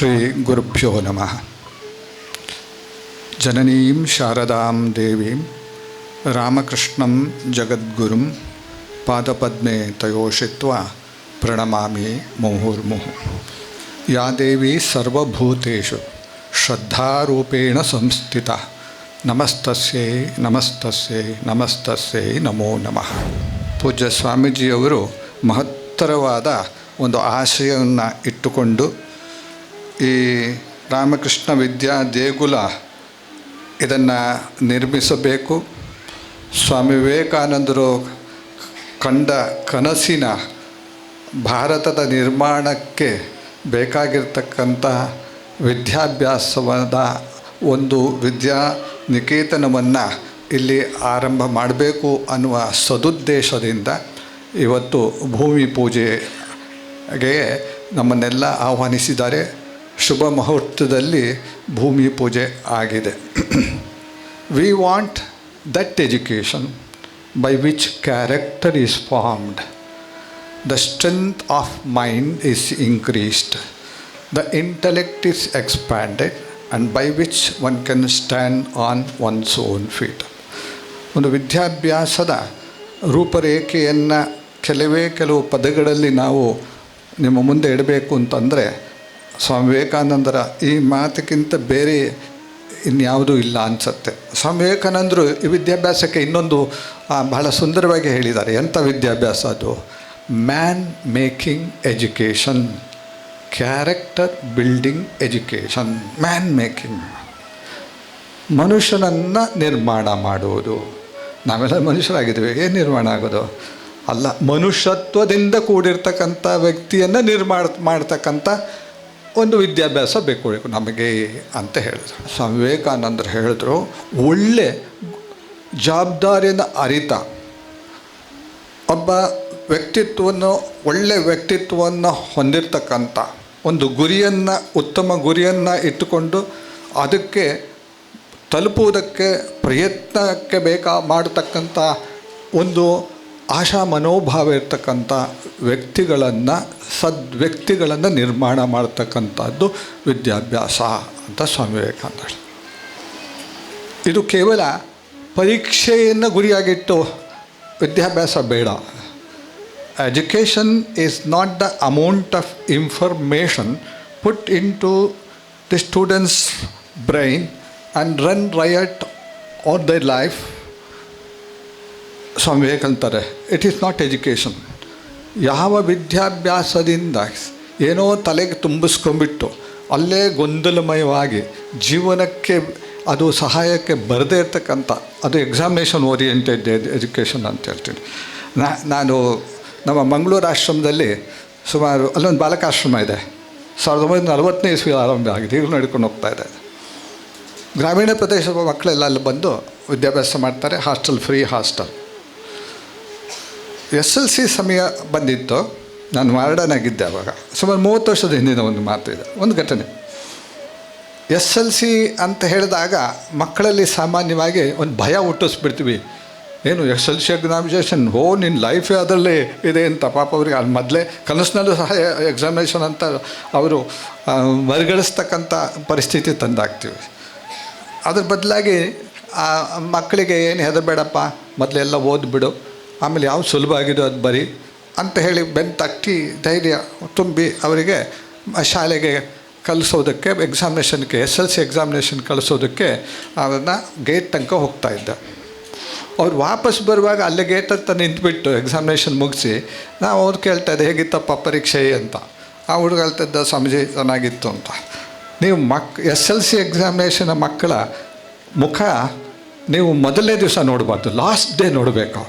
ಶ್ರೀ ಗುರುಭ್ಯೋ ನಮಃ ಜನನೀಂ ಶಾರದಾಂ ದೇವೀಂ ರಾಮಕೃಷ್ಣಂ ಜಗದ್ಗುರುಂ ಪಾದಪದ್ಮೆ ತಯೋಷಿತ್ವ ಪ್ರಣಮಾಮಿ ಮುಹುರ್ಮುಹು ಯಾ ದೇವಿ ಸರ್ವಭೂತೇಷು ಶ್ರದ್ಧಾರೂಪೇಣ ಸಂಸ್ಥಿತ ನಮಸ್ತಸ್ಯೈ ನಮಸ್ತಸ್ಯೈ ನಮಸ್ತಸ್ಯೈ ನಮೋ ನಮಃ ಪೂಜ್ಯ ಸ್ವಾಮೀಜಿಯವರು ಮಹತ್ತರವಾದ ಒಂದು ಆಶಯವನ್ನು ಇಟ್ಟುಕೊಂಡು ಈ ರಾಮಕೃಷ್ಣ ವಿದ್ಯಾ ದೇಗುಲ ಇದನ್ನು ನಿರ್ಮಿಸಬೇಕು. ಸ್ವಾಮಿ ವಿವೇಕಾನಂದರು ಕಂಡ ಕನಸಿನ ಭಾರತದ ನಿರ್ಮಾಣಕ್ಕೆ ಬೇಕಾಗಿರ್ತಕ್ಕಂಥ ವಿದ್ಯಾಭ್ಯಾಸವಾದ ಒಂದು ವಿದ್ಯಾ ನಿಕೇತನವನ್ನು ಇಲ್ಲಿ ಆರಂಭ ಮಾಡಬೇಕು ಅನ್ನುವ ಸದುದ್ದೇಶದಿಂದ ಇವತ್ತು ಭೂಮಿ ಪೂಜೆಗೆ ನಮ್ಮನ್ನೆಲ್ಲ ಆಹ್ವಾನಿಸಿದ್ದಾರೆ. ಶುಭ ಮುಹೂರ್ತದಲ್ಲಿ ಭೂಮಿ ಪೂಜೆ ಆಗಿದೆ. We want that education by which character is formed the strength of mind is increased the intellect is expanded and by which one can stand on one's own feet ಒಂದು ವಿದ್ಯಾಭ್ಯಾಸದ ರೂಪರೇಖೆಯನ್ನು ಕೆಲವೇ ಕೆಲವು ಪದಗಳಲ್ಲಿ ನಾವು ನಿಮ್ಮ ಮುಂದೆ ಇಡಬೇಕು ಅಂತಂದರೆ ಸ್ವಾಮಿ ವಿವೇಕಾನಂದರ ಈ ಮಾತಕ್ಕಿಂತ ಬೇರೆ ಇನ್ಯಾವುದೂ ಇಲ್ಲ ಅನಿಸುತ್ತೆ. ಸ್ವಾಮಿ ವಿವೇಕಾನಂದರು ಈ ವಿದ್ಯಾಭ್ಯಾಸಕ್ಕೆ ಇನ್ನೊಂದು ಬಹಳ ಸುಂದರವಾಗಿ ಹೇಳಿದ್ದಾರೆ. ಎಂಥ ವಿದ್ಯಾಭ್ಯಾಸ ಅದು? Man making education, character building education, man making. ಮನುಷ್ಯನನ್ನು ನಿರ್ಮಾಣ ಮಾಡುವುದು. ನಾವೆಲ್ಲ ಮನುಷ್ಯರಾಗಿದ್ದೀವಿ. ಏನು ನಿರ್ಮಾಣ ಆಗೋದು? ಅಲ್ಲ, ಮನುಷ್ಯತ್ವದಿಂದ ಕೂಡಿರ್ತಕ್ಕಂಥ ವ್ಯಕ್ತಿಯನ್ನು ನಿರ್ಮಾಣ ಮಾಡ್ತಕ್ಕಂಥ ಒಂದು ವಿದ್ಯಾಭ್ಯಾಸ ಬೇಕು ನಮಗೆ ಅಂತ ಹೇಳಿದ್ರು. ಸ್ವಾಮಿ ವಿವೇಕಾನಂದರು ಹೇಳಿದ್ರು, ಒಳ್ಳೆ ಜವಾಬ್ದಾರಿಯನ್ನು ಅರಿತ, ಒಬ್ಬ ವ್ಯಕ್ತಿತ್ವವನ್ನು, ಒಳ್ಳೆ ವ್ಯಕ್ತಿತ್ವವನ್ನು ಹೊಂದಿರತಕ್ಕಂಥ, ಒಂದು ಗುರಿಯನ್ನು, ಉತ್ತಮ ಗುರಿಯನ್ನು ಇಟ್ಟುಕೊಂಡು ಅದಕ್ಕೆ ತಲುಪುವುದಕ್ಕೆ ಪ್ರಯತ್ನಕ್ಕೆ ಬೇಕಾ, ಮಾಡತಕ್ಕಂಥ ಒಂದು ಆಶಾ ಮನೋಭಾವ ಇರ್ತಕ್ಕಂಥ ವ್ಯಕ್ತಿಗಳನ್ನು ಸದ್ ವ್ಯಕ್ತಿಗಳನ್ನು ನಿರ್ಮಾಣ ಮಾಡ್ತಕ್ಕಂಥದ್ದು ವಿದ್ಯಾಭ್ಯಾಸ ಅಂತ ಸ್ವಾಮಿ ವಿವೇಕಾನಂದ. ಇದು ಕೇವಲ ಪರೀಕ್ಷೆಯನ್ನು ಗುರಿಯಾಗಿಟ್ಟು ವಿದ್ಯಾಭ್ಯಾಸ ಬೇಡ. Education is not the amount of information put into the students brain and run riot are the life Swami ವಿವೇಕಂತಾರೆ it is not education ಯಾವ ವಿದ್ಯಾಭ್ಯಾಸದಿಂದ ಏನೋ ತಲೆಗೆ ತುಂಬಿಸ್ಕೊಂಬಿಟ್ಟು ಅಲ್ಲೇ ಗೊಂದಲಮಯವಾಗಿ ಜೀವನಕ್ಕೆ ಅದು ಸಹಾಯಕ್ಕೆ ಬರದೇ ಇರ್ತಕ್ಕಂಥ, ಅದು ಎಕ್ಸಾಮಿನೇಷನ್ ಓರಿಯೆಂಟೆಡ್ ಎಜುಕೇಷನ್ ಅಂತ ಹೇಳ್ತೀನಿ. ನಾ, ನಾನು ನಮ್ಮ ಮಂಗಳೂರು ಆಶ್ರಮದಲ್ಲಿ ಸುಮಾರು, ಅಲ್ಲೊಂದು ಬಾಲಕಾಶ್ರಮ ಇದೆ. ಸಾವಿರದ ಒಂಬೈನೂರ ನಲವತ್ತನೇ ಇಸ್ವಿ ಆರಂಭ ಆಗಿದೆ, ಈಗಲೂ ನಡ್ಕೊಂಡು ಹೋಗ್ತಾ ಇದೆ. ಗ್ರಾಮೀಣ ಪ್ರದೇಶದ ಮಕ್ಕಳೆಲ್ಲ ಅಲ್ಲಿ ಬಂದು ವಿದ್ಯಾಭ್ಯಾಸ ಮಾಡ್ತಾರೆ, hostel, free hostel. S L C ಸಮಯ ಬಂದಿತ್ತು. ನಾನು ವಾರ್ಡನ್ ಆಗಿದ್ದೆ ಅವಾಗ. ಸುಮಾರು ಮೂವತ್ತು ವರ್ಷದ ಹಿಂದಿನ ಒಂದು ಮಾತು ಇದೆ. ಒಂದು ಘಟನೆ. ಎಸ್ ಎಲ್ ಸಿ ಅಂತ ಹೇಳಿದಾಗ ಮಕ್ಕಳಲ್ಲಿ ಸಾಮಾನ್ಯವಾಗಿ ಒಂದು ಭಯ ಹುಟ್ಟಿಸ್ಬಿಡ್ತೀವಿ. ಏನು ಎಸ್ ಎಲ್ ಸಿ ಎಕ್ಸಾಮಿನೇಷನ್ ಓ ನಿನ್ನ ಲೈಫ್ ಅದರಲ್ಲಿ ಇದೆ ಅಂತ. ಪಾಪ ಅವ್ರಿಗೆ ಅಲ್ಲಿ ಮೊದಲೇ ಕನಸಿನಲ್ಲೂ ಸಹ ಎಕ್ಸಾಮಿನೇಷನ್ ಅಂತ ಅವರು ಮರುಗಳಿಸ್ತಕ್ಕಂಥ ಪರಿಸ್ಥಿತಿ ತಂದಾಗ್ತೀವಿ ಅದ್ರ ಬದಲಾಗಿ, ಆ, ಮಕ್ಕಳಿಗೆ ಏನು ಹೆದರಬೇಡಪ್ಪ? ಮೊದಲೆಲ್ಲ ಓದ್ಬಿಡು. ಆಮೇಲೆ ಯಾವ್ದು ಸುಲಭ ಆಗಿದೋ ಅದು ಬರಿ ಅಂತ ಹೇಳಿ ಬೆನ್ನು ತಟ್ಟಿ ಧೈರ್ಯ ತುಂಬಿ ಅವರಿಗೆ ಶಾಲೆಗೆ ಕಲಿಸೋದಕ್ಕೆ ಎಕ್ಸಾಮಿನೇಷನ್ಗೆ ಎಸ್ ಎಲ್ ಸಿ ಎಕ್ಸಾಮಿನೇಷನ್ ಕಳಿಸೋದಕ್ಕೆ ಅದನ್ನು ಗೇಟ್ ತನಕ ಹೋಗ್ತಾ ಇದ್ದ. ಅವ್ರು ವಾಪಸ್ ಬರುವಾಗ ಅಲ್ಲೇ ಗೇಟ್ ಹತ್ರ ನಿಂತುಬಿಟ್ಟು ಎಕ್ಸಾಮಿನೇಷನ್ ಮುಗಿಸಿ, ನಾವು ಅವ್ರು ಕೇಳ್ತಾ ಇದ್ದೆ, ಹೇಗಿತ್ತಪ್ಪ ಪರೀಕ್ಷೆ ಅಂತ? ಆ ಹುಡುಗ ಹೇಳ್ತಿದ್ದ ಸ್ವಾಮೀಜಿ, ಚೆನ್ನಾಗಿತ್ತು ಅಂತ. ನೀವು ಮಕ್ ಎಸ್ ಎಲ್ ಸಿ ಎಕ್ಸಾಮಿನೇಷನ್ ಮಕ್ಕಳ ಮುಖ ನೀವು ಮೊದಲನೇ ದಿವಸ ನೋಡಬಾರ್ದು ಲಾಸ್ಟ್ ಡೇ ನೋಡಬೇಕು.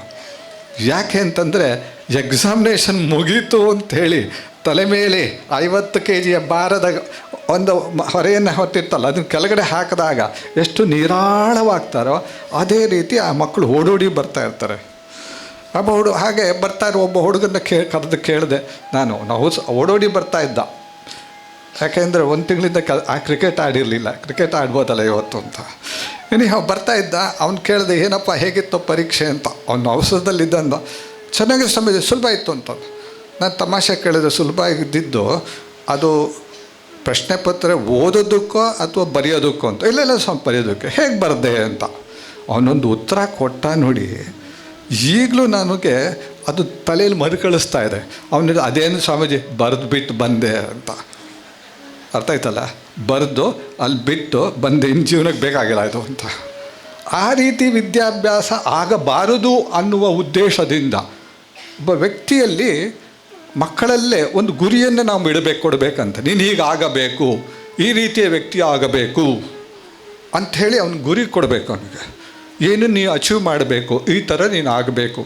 ಯಾಕೆ ಅಂತಂದರೆ ಎಕ್ಸಾಮಿನೇಷನ್ ಮುಗೀತು ಅಂಥೇಳಿ ತಲೆ ಮೇಲೆ ಐವತ್ತು ಕೆ ಜಿಯ ಭಾರದ ಒಂದು ಹೊರೆಯನ್ನು ಹೊತ್ತಿರ್ತಲ್ಲ ಅದನ್ನು ಕೆಳಗಡೆ ಹಾಕಿದಾಗ ಎಷ್ಟು ನಿರಾಳವಾಗ್ತಾರೋ ಅದೇ ರೀತಿ ಆ ಮಕ್ಕಳು ಓಡೋಡಿ ಬರ್ತಾ ಇರ್ತಾರೆ. ಒಬ್ಬ ಹುಡು ಹಾಗೆ ಬರ್ತಾ ಇರೋ ಒಬ್ಬ ಹುಡುಗನ ಕೇ ಕರೆದು ಕೇಳಿದೆ, ನಾನು ನಾವು ಓಡೋಡಿ ಬರ್ತಾ ಇದ್ದ. ಯಾಕೆಂದರೆ ಒಂದು ತಿಂಗಳಿಂದ ಕ, ಆ ಕ್ರಿಕೆಟ್ ಆಡಿರಲಿಲ್ಲ. ಕ್ರಿಕೆಟ್ ಆಡ್ಬೋದಲ್ಲ ಇವತ್ತು ಅಂತ. ಇನ್ನು ಬರ್ತಾ ಇದ್ದ. ಅವ್ನು ಕೇಳಿದೆ, ಏನಪ್ಪ, ಹೇಗಿತ್ತು ಪರೀಕ್ಷೆ? ಅಂತ. ಅವನು ಔಷಧದಲ್ಲಿದ್ದಂದು. ಚೆನ್ನಾಗಿ ಸಮಯ ಸುಲಭ ಇತ್ತು ಅಂತ. ನಾನು ತಮಾಷೆ ಕೇಳಿದ್ರೆ ಸುಲಭ ಇದ್ದಿದ್ದು ಅದು ಪ್ರಶ್ನೆ ಪತ್ರ ಓದೋದಕ್ಕೋ ಅಥವಾ ಬರೆಯೋದಕ್ಕೋ ಅಂತ. ಇಲ್ಲ ಇಲ್ಲ ಸ್ವಲ್ಪ ಬರೆಯೋದಕ್ಕೆ. ಹೇಗೆ ಬರದೆ? ಅಂತ. ಅವನೊಂದು ಉತ್ತರ ಕೊಟ್ಟ ನೋಡಿ, ಈಗಲೂ ನನಗೆ ಅದು ತಲೆಯಲ್ಲಿ ಮರುಕಳಿಸ್ತಾ ಇದೆ. ಅವನಿಗೆ ಅದೇನು ಸ್ವಾಮೀಜಿ, ಬರೆದು ಬಿಟ್ಟು ಬಂದೆ ಅಂತ. ಅರ್ಥ ಆಯ್ತಲ್ಲ? ಬರೆದು, ಅಲ್ಲಿ ಬಿಟ್ಟು ಬಂದು ಇನ್ನು ಜೀವನಕ್ಕೆ ಬೇಕಾಗಿಲ್ಲ ಇದು ಅಂತ. ಆ ರೀತಿ ವಿದ್ಯಾಭ್ಯಾಸ ಆಗಬಾರದು ಅನ್ನುವ ಉದ್ದೇಶದಿಂದ ಒಬ್ಬ ವ್ಯಕ್ತಿಯಲ್ಲಿ ಮಕ್ಕಳಲ್ಲೇ ಒಂದು ಗುರಿಯನ್ನು ನಾವು ಇಡಬೇಕು, ಕೊಡಬೇಕಂತ. ನೀನು ಹೀಗಾಗಬೇಕು ಈ ರೀತಿಯ ವ್ಯಕ್ತಿ ಆಗಬೇಕು ಅಂಥೇಳಿ ಅವ್ನ ಗುರಿ ಕೊಡಬೇಕು ಅವನಿಗೆ. ಏನು ನೀನು ಅಚೀವ್ ಮಾಡಬೇಕು, ಈ ಥರ ನೀನು ಆಗಬೇಕು.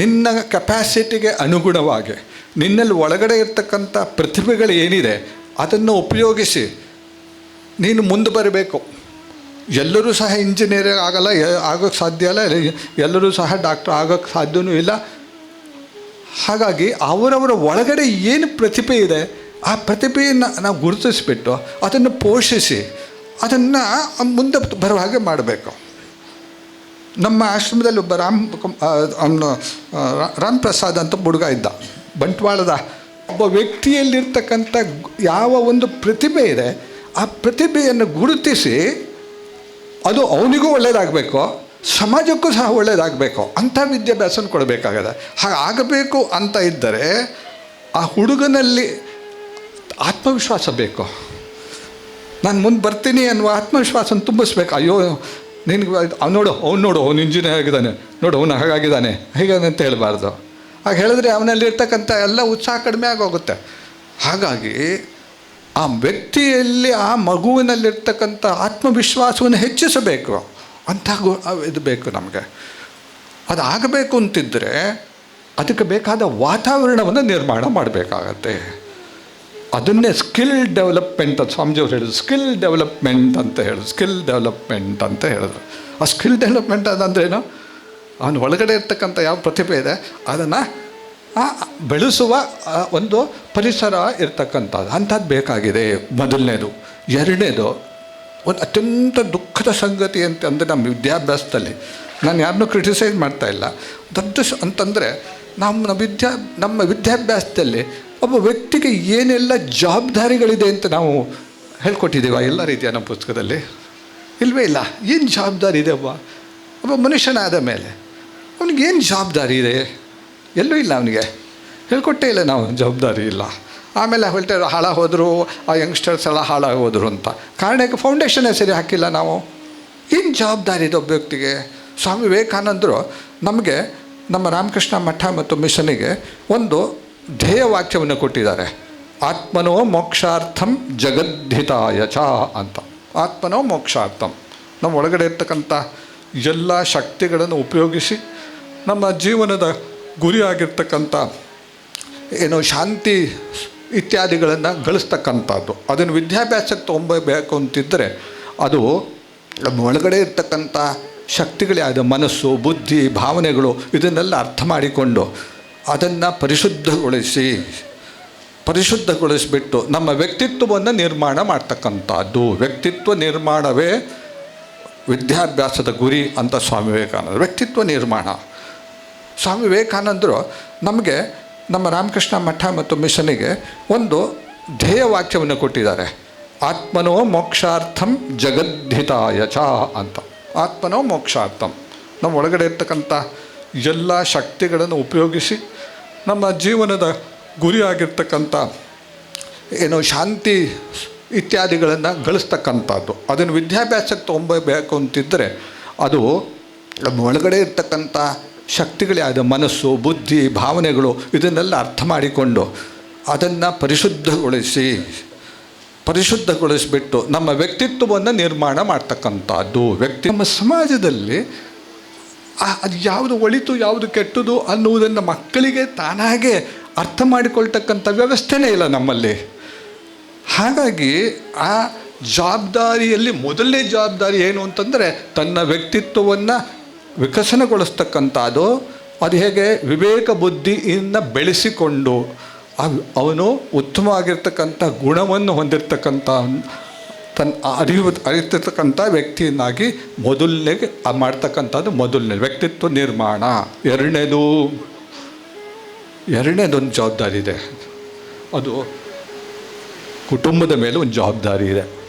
ನಿನ್ನ ಕೆಪ್ಯಾಸಿಟಿಗೆ ಅನುಗುಣವಾಗಿ. ನಿನ್ನಲ್ಲಿ ಒಳಗಡೆ ಇರ್ತಕ್ಕಂಥ ಪ್ರತಿಭೆಗಳು ಏನಿದೆ, ಅದನ್ನು ಉಪಯೋಗಿಸಿ ನೀನು ಮುಂದೆ ಬರಬೇಕು. ಎಲ್ಲರೂ ಸಹ ಇಂಜಿನಿಯರ್ ಆಗಲ್ಲ ಆಗೋಕ್ಕೆ ಸಾಧ್ಯ ಅಲ್ಲ ಎಲ್ಲರೂ ಸಹ ಡಾಕ್ಟರ್ ಆಗೋಕ್ಕೆ ಸಾಧ್ಯವೂ ಇಲ್ಲ. ಹಾಗಾಗಿ ಅವರವರ ಒಳಗಡೆ ಏನು ಪ್ರತಿಭೆ ಇದೆ, ಆ ಪ್ರತಿಭೆಯನ್ನು ನಾವು ಗುರುತಿಸಿಬಿಟ್ಟು ಅದನ್ನು ಪೋಷಿಸಿ, ಅದನ್ನು ಮುಂದೆ ಬರುವ ಹಾಗೆ ಮಾಡಬೇಕು. ನಮ್ಮ ಆಶ್ರಮದಲ್ಲಿ ಒಬ್ಬ ರಾಮ್ ರಾಮ್ ಪ್ರಸಾದ್ ಅಂತ ಹುಡುಗ ಇದ್ದ. ಬಂಟ್ವಾಳದ ಒಬ್ಬ ವ್ಯಕ್ತಿಯಲ್ಲಿರ್ತಕ್ಕಂಥ ಯಾವ ಒಂದು ಪ್ರತಿಭೆ ಇದೆ, ಆ ಪ್ರತಿಭೆಯನ್ನು ಗುರುತಿಸಿ ಅದು ಅವನಿಗೂ ಒಳ್ಳೆಯದಾಗಬೇಕು ಸಮಾಜಕ್ಕೂ ಸಹ ಒಳ್ಳೆಯದಾಗಬೇಕು ಅಂಥ ವಿದ್ಯಾಭ್ಯಾಸನ ಕೊಡಬೇಕಾಗದೆ. ಹಾಗಾಗಬೇಕು ಅಂತ ಇದ್ದರೆ ಆ ಹುಡುಗನಲ್ಲಿ ಆತ್ಮವಿಶ್ವಾಸ ಬೇಕು. ನಾನು ಮುಂದೆ ಬರ್ತೀನಿ ಅನ್ನುವ ಆತ್ಮವಿಶ್ವಾಸನ ತುಂಬಿಸ್ಬೇಕು. ಅಯ್ಯೋ, ನಿನಗೆ ಅವ್ನು ನೋಡು ಅವ್ನು ನೋಡು, ಅವ್ನು ಇಂಜಿನಿಯರ್ ಆಗಿದ್ದಾನೆ. ನೋಡು, ಅವನು ಹಾಗಾಗಿದ್ದಾನೆ. ಹೇಗೆ ಅಂತ ಹೇಳಬಾರ್ದು. ಹಾಗೆ ಹೇಳಿದ್ರೆ ಅವನಲ್ಲಿ ಇರ್ತಕ್ಕಂಥ ಎಲ್ಲ ಉತ್ಸಾಹ ಕಡಿಮೆ ಆಗೋಗುತ್ತೆ. ಹಾಗಾಗಿ ಆ ವ್ಯಕ್ತಿಯಲ್ಲಿ ಆ ಮಗುವಿನಲ್ಲಿರ್ತಕ್ಕಂಥ ಆತ್ಮವಿಶ್ವಾಸವನ್ನು ಹೆಚ್ಚಿಸಬೇಕು. ಅಂಥ ಗು ಇದು ಬೇಕು ನಮಗೆ. ಅದು ಆಗಬೇಕು ಅಂತಿದ್ದರೆ ಅದಕ್ಕೆ ಬೇಕಾದ ವಾತಾವರಣವನ್ನು ನಿರ್ಮಾಣ ಮಾಡಬೇಕಾಗತ್ತೆ. ಅದನ್ನೇ ಸ್ಕಿಲ್ ಡೆವಲಪ್ಮೆಂಟ್ ಅಂತ ಸ್ವಾಮೀಜಿಯವ್ರು ಹೇಳಿದ್ರು. ಸ್ಕಿಲ್ ಡೆವಲಪ್ಮೆಂಟ್ ಅಂತ ಹೇಳಿದ್ರು. ಸ್ಕಿಲ್ ಡೆವಲಪ್ಮೆಂಟ್ ಅಂತ ಹೇಳಿದ್ರು. ಆ ಸ್ಕಿಲ್ ಡೆವಲಪ್ಮೆಂಟ್ ಅದಂದ್ರೇನು ಅವನ ಒಳಗಡೆ ಇರ್ತಕ್ಕಂಥ ಯಾವ ಪ್ರತಿಭೆ ಇದೆ, ಅದನ್ನು ಬೆಳೆಸುವ ಒಂದು ಪರಿಸರ ಇರ್ತಕ್ಕಂಥದ್ದು. ಅಂಥದ್ದು ಬೇಕಾಗಿದೆ. ಮೊದಲನೇದು. ಎರಡನೇದು, ಒಂದು ಅತ್ಯಂತ ದುಃಖದ ಸಂಗತಿ ಅಂತ, ಅಂದರೆ ನಮ್ಮ ವಿದ್ಯಾಭ್ಯಾಸದಲ್ಲಿ. ನಾನು ಯಾರನ್ನೂ ಕ್ರಿಟಿಸೈಸ್ ಮಾಡ್ತಾ ಇಲ್ಲ. ದೊಡ್ಡ ಅಂತಂದರೆ ನಮ್ಮ ವಿದ್ಯಾ, ನಮ್ಮ ವಿದ್ಯಾಭ್ಯಾಸದಲ್ಲಿ ಒಬ್ಬ ವ್ಯಕ್ತಿಗೆ ಏನೆಲ್ಲ ಜವಾಬ್ದಾರಿಗಳಿದೆ ಅಂತ ನಾವು ಹೇಳ್ಕೊಟ್ಟಿದ್ದೀವ ಎಲ್ಲ ರೀತಿಯ ನಮ್ಮ ಪುಸ್ತಕದಲ್ಲಿ? ಇಲ್ವೇ ಇಲ್ಲ. ಏನು ಜವಾಬ್ದಾರಿ ಇದೆ ಒಬ್ಬ? ಒಬ್ಬ ಮನುಷ್ಯನಾದ ಮೇಲೆ. ಅವನಿಗೇನು ಜವಾಬ್ದಾರಿ ಇದೆ? ಎಲ್ಲೂ ಇಲ್ಲ ಅವನಿಗೆ. ಹೇಳ್ಕೊಟ್ಟೇ ಇಲ್ಲ ನಾವು, ಜವಾಬ್ದಾರಿ ಇಲ್ಲ. ಆಮೇಲೆ ಹೇಳ್ತಾರೆ ಹಾಳ ಹೋದರು ಆ ಯಂಗ್ಸ್ಟರ್ಸ್ ಎಲ್ಲ ಹಾಳಾಗಿ ಹೋದರು ಅಂತ ಕಾರಣಕ್ಕೆ ಫೌಂಡೇಶನ್ನೇ ಸರಿ ಹಾಕಿಲ್ಲ ನಾವು. ಏನು ಜವಾಬ್ದಾರಿ ಇದೆ ಒಬ್ಬ ವ್ಯಕ್ತಿಗೆ? ಸ್ವಾಮಿ ವಿವೇಕಾನಂದರು ನಮಗೆ, ನಮ್ಮ ರಾಮಕೃಷ್ಣ ಮಠ ಮತ್ತು ಮಿಷನಿಗೆ ಒಂದು ಧ್ಯೇಯ ವಾಕ್ಯವನ್ನು ಕೊಟ್ಟಿದ್ದಾರೆ. ಆತ್ಮನೋ ಮೋಕ್ಷಾರ್ಥಂ ಜಗದ್ಧಿತಾಯ ಚ ಅಂತ. ಆತ್ಮನೋ ಮೋಕ್ಷಾರ್ಥಂ. ನಮ್ಮ ಒಳಗಡೆ ಇರ್ತಕ್ಕಂಥ ಎಲ್ಲ ಶಕ್ತಿಗಳನ್ನು ಉಪಯೋಗಿಸಿ ನಮ್ಮ ಜೀವನದ ಗುರಿಯಾಗಿರ್ತಕ್ಕಂಥ ಏನು ಶಾಂತಿ ಇತ್ಯಾದಿಗಳನ್ನು ಗಳಿಸ್ತಕ್ಕಂಥದ್ದು. ಅದನ್ನು ವಿದ್ಯಾಭ್ಯಾಸಕ್ಕೆ ತೊಗೊಂಬಬೇಕು ಅಂತಿದ್ದರೆ ಅದು ನಮ್ಮ ಒಳಗಡೆ ಇರ್ತಕ್ಕಂಥ ಶಕ್ತಿಗಳೇ ಅದು ಮನಸ್ಸು, ಬುದ್ಧಿ, ಭಾವನೆಗಳು ಇದನ್ನೆಲ್ಲ ಅರ್ಥ ಮಾಡಿಕೊಂಡು ಅದನ್ನು ಪರಿಶುದ್ಧಗೊಳಿಸಿ, ಪರಿಶುದ್ಧಗೊಳಿಸಿಬಿಟ್ಟು ನಮ್ಮ ವ್ಯಕ್ತಿತ್ವವನ್ನು ನಿರ್ಮಾಣ ಮಾಡ್ತಕ್ಕಂಥದ್ದು. ವ್ಯಕ್ತಿತ್ವ ನಿರ್ಮಾಣವೇ ವಿದ್ಯಾಭ್ಯಾಸದ ಗುರಿ ಅಂತ ಸ್ವಾಮಿ ವಿವೇಕಾನಂದ ವ್ಯಕ್ತಿತ್ವ ನಿರ್ಮಾಣ. ಸ್ವಾಮಿ ವಿವೇಕಾನಂದರು ನಮಗೆ ನಮ್ಮ ರಾಮಕೃಷ್ಣ ಮಠ ಮತ್ತು ಮಿಷನಿಗೆ ಒಂದು ಧ್ಯೇಯ ವಾಕ್ಯವನ್ನು ಕೊಟ್ಟಿದ್ದಾರೆ. ಆತ್ಮನೋ ಮೋಕ್ಷಾರ್ಥಂ ಜಗದ್ಧಿತಾಯ ಚ ಅಂತ. ಆತ್ಮನೋ ಮೋಕ್ಷಾರ್ಥಂ. ನಮ್ಮ ಒಳಗಡೆ ಇರ್ತಕ್ಕಂಥ ಎಲ್ಲ ಶಕ್ತಿಗಳನ್ನು ಉಪಯೋಗಿಸಿ ನಮ್ಮ ಜೀವನದ ಗುರಿಯಾಗಿರ್ತಕ್ಕಂಥ ಏನು ಶಾಂತಿ ಇತ್ಯಾದಿಗಳನ್ನು ಗಳಿಸ್ತಕ್ಕಂಥದ್ದು. ಅದನ್ನು ವಿದ್ಯಾಭ್ಯಾಸಕ್ಕೆ ತೊಗೊಂಬಬೇಕು ಅಂತಿದ್ದರೆ ಅದು ನಮ್ಮ ಒಳಗಡೆ ಇರ್ತಕ್ಕಂಥ ಶಕ್ತಿಗಳೇ ಅದು ಮನಸ್ಸು, ಬುದ್ಧಿ, ಭಾವನೆಗಳು ಇದನ್ನೆಲ್ಲ ಅರ್ಥ ಮಾಡಿಕೊಂಡು ಅದನ್ನು ಪರಿಶುದ್ಧಗೊಳಿಸಿ, ಪರಿಶುದ್ಧಗೊಳಿಸಿಬಿಟ್ಟು ನಮ್ಮ ವ್ಯಕ್ತಿತ್ವವನ್ನು ನಿರ್ಮಾಣ ಮಾಡ್ತಕ್ಕಂಥದ್ದು. ವ್ಯಕ್ತಿ ನಮ್ಮ ಸಮಾಜದಲ್ಲಿ ಅದು ಯಾವುದು ಒಳಿತು, ಯಾವುದು ಕೆಟ್ಟದು ಅನ್ನುವುದನ್ನು ಮಕ್ಕಳಿಗೆ ತಾನಾಗೆ ಅರ್ಥ ಮಾಡಿಕೊಳ್ತಕ್ಕಂಥ ವ್ಯವಸ್ಥೆನೇ ಇಲ್ಲ ನಮ್ಮಲ್ಲಿ. ಹಾಗಾಗಿ ಆ ಜವಾಬ್ದಾರಿಯಲ್ಲಿ ಮೊದಲನೇ ಜವಾಬ್ದಾರಿ ಏನು ಅಂತಂದರೆ ತನ್ನ ವ್ಯಕ್ತಿತ್ವವನ್ನು ವಿಕಸನಗೊಳಿಸ್ತಕ್ಕಂಥದ್ದು ಅದು ಹೇಗೆ ವಿವೇಕ ಬುದ್ಧಿಯಿಂದ ಬೆಳೆಸಿಕೊಂಡು ಅವ್- ಅವನು ಉತ್ತಮವಾಗಿರ್ತಕ್ಕಂಥ ಗುಣವನ್ನು ಹೊಂದಿರತಕ್ಕಂಥ ತನ್ನ ಅರಿವು ಅರಿತಿರ್ತಕ್ಕಂಥ ವ್ಯಕ್ತಿಯನ್ನಾಗಿ ಮೊದಲನೇಗೆ ಮಾಡ್ತಕ್ಕಂಥದ್ದು ಮೊದಲನೇ ವ್ಯಕ್ತಿತ್ವ ನಿರ್ಮಾಣ. ಎರಡನೇದು ಎರಡನೇದೊಂದು ಜವಾಬ್ದಾರಿ ಇದೆ. ಅದು ಕುಟುಂಬದ ಮೇಲೆ ಒಂದು ಜವಾಬ್ದಾರಿ ಇದೆ.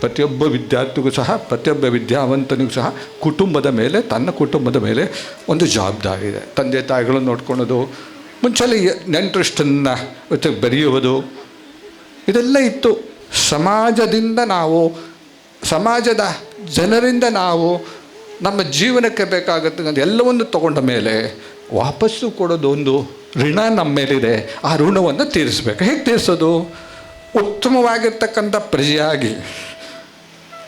ಪ್ರತಿಯೊಬ್ಬ ವಿದ್ಯಾರ್ಥಿಗೂ ಸಹ, ಪ್ರತಿಯೊಬ್ಬ ವಿದ್ಯಾವಂತನಿಗೂ ಸಹ ಕುಟುಂಬದ ಮೇಲೆ, ತನ್ನ ಕುಟುಂಬದ ಮೇಲೆ ಒಂದು ಜವಾಬ್ದಾರಿ ಇದೆ. ತಂದೆ ತಾಯಿಗಳನ್ನು ನೋಡ್ಕೊಳ್ಳೋದು ಮುಂಚೆಲ್ಲ ನೆಂಟ್ರಿಸ್ಟನ್ನು ಜೊತೆ ಬೆರೆಯುವುದು, ಇದೆಲ್ಲ ಇತ್ತು. ಸಮಾಜದಿಂದ ನಾವು, ಸಮಾಜದ ಜನರಿಂದ ನಾವು ನಮ್ಮ ಜೀವನಕ್ಕೆ ಬೇಕಾಗತ್ತಕ್ಕಂಥ ಎಲ್ಲವನ್ನು ತಗೊಂಡ ಮೇಲೆ ವಾಪಸ್ಸು ಕೊಡೋದು ಒಂದು ಋಣ ನಮ್ಮ ಮೇಲಿದೆ. ಆ ಋಣವನ್ನು ತೀರಿಸ್ಬೇಕು. ಹೇಗೆ ತೀರಿಸೋದು? ಉತ್ತಮವಾಗಿರ್ತಕ್ಕಂಥ ಪ್ರಜೆಯಾಗಿ.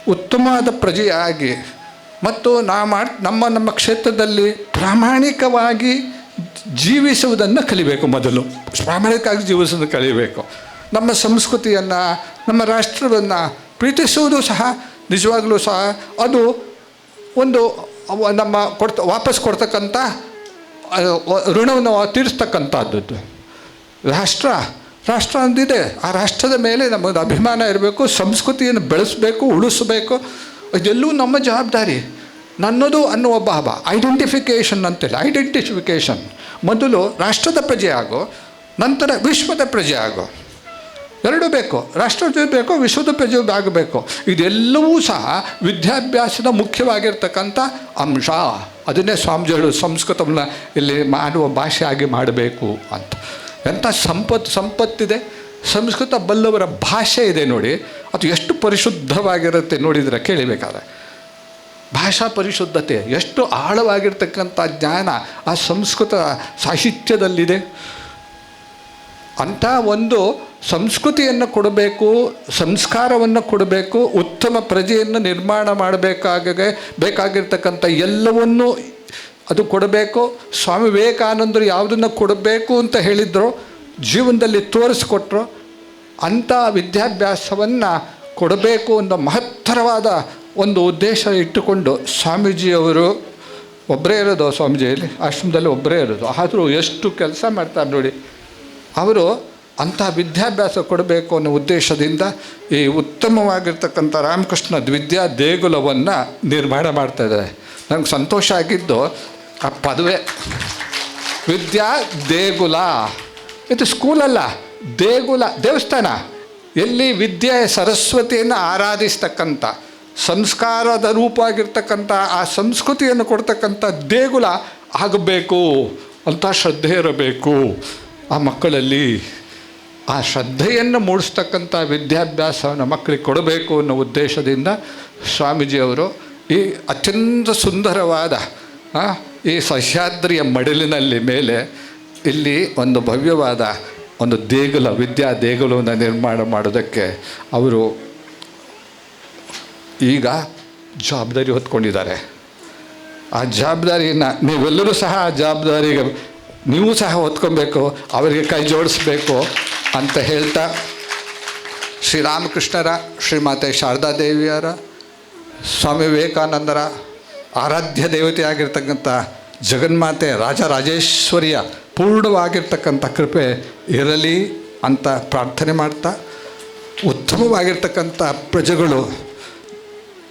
ಉತ್ತಮವಾದ ಪ್ರಜೆಯಾಗಿ ಮತ್ತು ನಾ ಮಾಡಿ ನಮ್ಮ ನಮ್ಮ ಕ್ಷೇತ್ರದಲ್ಲಿ ಪ್ರಾಮಾಣಿಕವಾಗಿ ಜೀವಿಸುವುದನ್ನು ಕಲಿಬೇಕು ಮೊದಲು. ಪ್ರಾಮಾಣಿಕವಾಗಿ ಜೀವಿಸೋದನ್ನು ಕಲಿಬೇಕು. ನಮ್ಮ ಸಂಸ್ಕೃತಿಯನ್ನು, ನಮ್ಮ ರಾಷ್ಟ್ರವನ್ನು ಪ್ರೀತಿಸುವುದು ಸಹ ನಿಜವಾಗಲೂ ಸಹ ಅದು ಒಂದು ನಮ್ಮ ಕೊಡ್ತ ವಾಪಸ್ ಕೊಡ್ತಕ್ಕಂಥ ಋಣವನ್ನು ತೀರಿಸ್ತಕ್ಕಂಥದ್ದು. ರಾಷ್ಟ್ರ ರಾಷ್ಟ್ರ ಅಂದಿದೆ. ಆ ರಾಷ್ಟ್ರದ ಮೇಲೆ ನಮ್ಮದು ಅಭಿಮಾನ ಇರಬೇಕು, ಸಂಸ್ಕೃತಿಯನ್ನು ಬೆಳೆಸಬೇಕು, ಉಳಿಸಬೇಕು. ಇದೆಲ್ಲೂ ನಮ್ಮ ಜವಾಬ್ದಾರಿ. ನನ್ನದು ಅನ್ನುವ ಭಾವ ಐಡೆಂಟಿಫಿಕೇಷನ್ ಅಂತೇಳಿ ಐಡೆಂಟಿಫಿಕೇಷನ್ ಮೊದಲು ರಾಷ್ಟ್ರದ ಪ್ರಜೆ ಆಗೋ, ನಂತರ ವಿಶ್ವದ ಪ್ರಜೆ ಆಗೋ. ಎರಡೂ ಬೇಕು. ರಾಷ್ಟ್ರದ ಬೇಕು, ವಿಶ್ವದ ಪ್ರಜೆ ಆಗಬೇಕು. ಇದೆಲ್ಲವೂ ಸಹ ವಿದ್ಯಾಭ್ಯಾಸದ ಮುಖ್ಯವಾಗಿರ್ತಕ್ಕಂಥ ಅಂಶ. ಅದನ್ನೇ ಸ್ವಾಮೀಜಿಗಳು ಸಂಸ್ಕೃತವನ್ನು ಇಲ್ಲಿ ಮಾಡುವ ಭಾಷೆಯಾಗಿ ಮಾಡಬೇಕು ಅಂತ. ಎಂಥ ಸಂಪತ್ತು ಸಂಪತ್ತಿದೆ? ಸಂಸ್ಕೃತ ಬಲ್ಲವರ ಭಾಷೆ ಇದೆ ನೋಡಿ. ಅದು ಎಷ್ಟು ಪರಿಶುದ್ಧವಾಗಿರುತ್ತೆ ನೋಡಿದರೆ ಕೇಳಿಬೇಕಾದ್ರೆ. ಭಾಷಾ ಪರಿಶುದ್ಧತೆ, ಎಷ್ಟು ಆಳವಾಗಿರ್ತಕ್ಕಂಥ ಜ್ಞಾನ ಆ ಸಂಸ್ಕೃತ ಸಾಹಿತ್ಯದಲ್ಲಿದೆ. ಅಂಥ ಒಂದು ಸಂಸ್ಕೃತಿಯನ್ನು ಕೊಡಬೇಕು, ಸಂಸ್ಕಾರವನ್ನು ಕೊಡಬೇಕು, ಉತ್ತಮ ಪ್ರಜೆಯನ್ನು ನಿರ್ಮಾಣ ಮಾಡಬೇಕಾಗ ಬೇಕಾಗಿರ್ತಕ್ಕಂಥ ಎಲ್ಲವನ್ನೂ ಅದು ಕೊಡಬೇಕು? ಸ್ವಾಮಿ ವಿವೇಕಾನಂದರು ಯಾವುದನ್ನು ಕೊಡಬೇಕು ಅಂತ ಹೇಳಿದ್ರು, ಜೀವನದಲ್ಲಿ ತೋರಿಸ್ಕೊಟ್ರು, ಅಂಥ ವಿದ್ಯಾಭ್ಯಾಸವನ್ನು ಕೊಡಬೇಕು ಅನ್ನೋ ಮಹತ್ತರವಾದ ಒಂದು ಉದ್ದೇಶ ಇಟ್ಟುಕೊಂಡು ಸ್ವಾಮೀಜಿಯವರು ಒಬ್ಬರೇ ಇರೋದು ಸ್ವಾಮೀಜಿಯಲ್ಲಿ, ಆಶ್ರಮದಲ್ಲಿ ಒಬ್ಬರೇ ಇರೋದು, ಆದರೂ ಎಷ್ಟು ಕೆಲಸ ಮಾಡ್ತಾರೆ ನೋಡಿ. ಅವರು ಅಂಥ ವಿದ್ಯಾಭ್ಯಾಸ ಕೊಡಬೇಕು ಅನ್ನೋ ಉದ್ದೇಶದಿಂದ ಈ ಉತ್ತಮವಾಗಿರ್ತಕ್ಕಂಥ ರಾಮಕೃಷ್ಣ ದ್ವಿದ್ಯಾ ದೇಗುಲವನ್ನು ನಿರ್ಮಾಣ ಮಾಡ್ತಾ ಇದ್ದಾರೆ. ನನಗೆ ಸಂತೋಷ ಆಗಿದ್ದು ಆ ಪದವೆ. ವಿದ್ಯಾ ದೇಗುಲ. ಇದು ಸ್ಕೂಲಲ್ಲ ದೇಗುಲ, ದೇವಸ್ಥಾನ. ಎಲ್ಲಿ ವಿದ್ಯೆ ಸರಸ್ವತಿಯನ್ನು ಆರಾಧಿಸ್ತಕ್ಕಂಥ, ಸಂಸ್ಕಾರದ ರೂಪವಾಗಿರ್ತಕ್ಕಂಥ ಆ ಸಂಸ್ಕೃತಿಯನ್ನು ಕೊಡ್ತಕ್ಕಂಥ ದೇಗುಲ ಆಗಬೇಕು, ಅಂತ ಶ್ರದ್ಧೆ ಇರಬೇಕು. ಆ ಮಕ್ಕಳಲ್ಲಿ ಆ ಶ್ರದ್ಧೆಯನ್ನು ಮೂಡಿಸ್ತಕ್ಕಂಥ ವಿದ್ಯಾಭ್ಯಾಸವನ್ನು ಮಕ್ಕಳಿಗೆ ಕೊಡಬೇಕು ಅನ್ನೋ ಉದ್ದೇಶದಿಂದ ಸ್ವಾಮೀಜಿಯವರು ಈ ಅತ್ಯಂತ ಸುಂದರವಾದ ಈ ಸಹ್ಯಾದ್ರಿಯ ಮಡಿಲಿನಲ್ಲಿ ಮೇಲೆ ಇಲ್ಲಿ ಒಂದು ಭವ್ಯವಾದ ಒಂದು ದೇಗುಲ, ವಿದ್ಯಾ ದೇಗುಲವನ್ನು ನಿರ್ಮಾಣ ಮಾಡೋದಕ್ಕೆ ಅವರು ಈಗ ಜವಾಬ್ದಾರಿ ಹೊತ್ಕೊಂಡಿದ್ದಾರೆ. ಆ ಜವಾಬ್ದಾರಿಯನ್ನು ನೀವೆಲ್ಲರೂ ಸಹ ಆ ಜವಾಬ್ದಾರಿಗೆ ನೀವು ಸಹ ಹೊತ್ಕೊಬೇಕು, ಅವರಿಗೆ ಕೈ ಜೋಡಿಸ್ಬೇಕು ಅಂತ ಹೇಳ್ತಾ ಶ್ರೀರಾಮಕೃಷ್ಣರ, ಶ್ರೀಮಾತೆ ಶಾರದಾ ದೇವಿಯರ ಸ್ವಾಮಿ ವಿವೇಕಾನಂದರ ಆರಾಧ್ಯ ದೇವತೆಯಾಗಿರ್ತಕ್ಕಂಥ ಜಗನ್ಮಾತೆ ರಾಜರಾಜೇಶ್ವರಿಯ ಪೂರ್ಣವಾಗಿರ್ತಕ್ಕಂಥ ಕೃಪೆ ಇರಲಿ ಅಂತ ಪ್ರಾರ್ಥನೆ ಮಾಡ್ತಾ, ಉತ್ತಮವಾಗಿರ್ತಕ್ಕಂಥ ಪ್ರಜೆಗಳು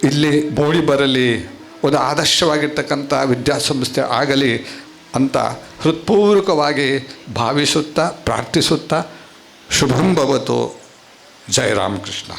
ಇಲ್ಲಿ ಬೋಳಿ ಬರಲಿ, ಒಂದು ಆದರ್ಶವಾಗಿರ್ತಕ್ಕಂಥ ವಿದ್ಯಾಸಂಸ್ಥೆ ಆಗಲಿ ಅಂತ ಹೃತ್ಪೂರ್ವಕವಾಗಿ ಭಾವಿಸುತ್ತಾ, ಪ್ರಾರ್ಥಿಸುತ್ತಾ, ಶುಭಂ ಭವತು. ರಾಮಕೃಷ್ಣ.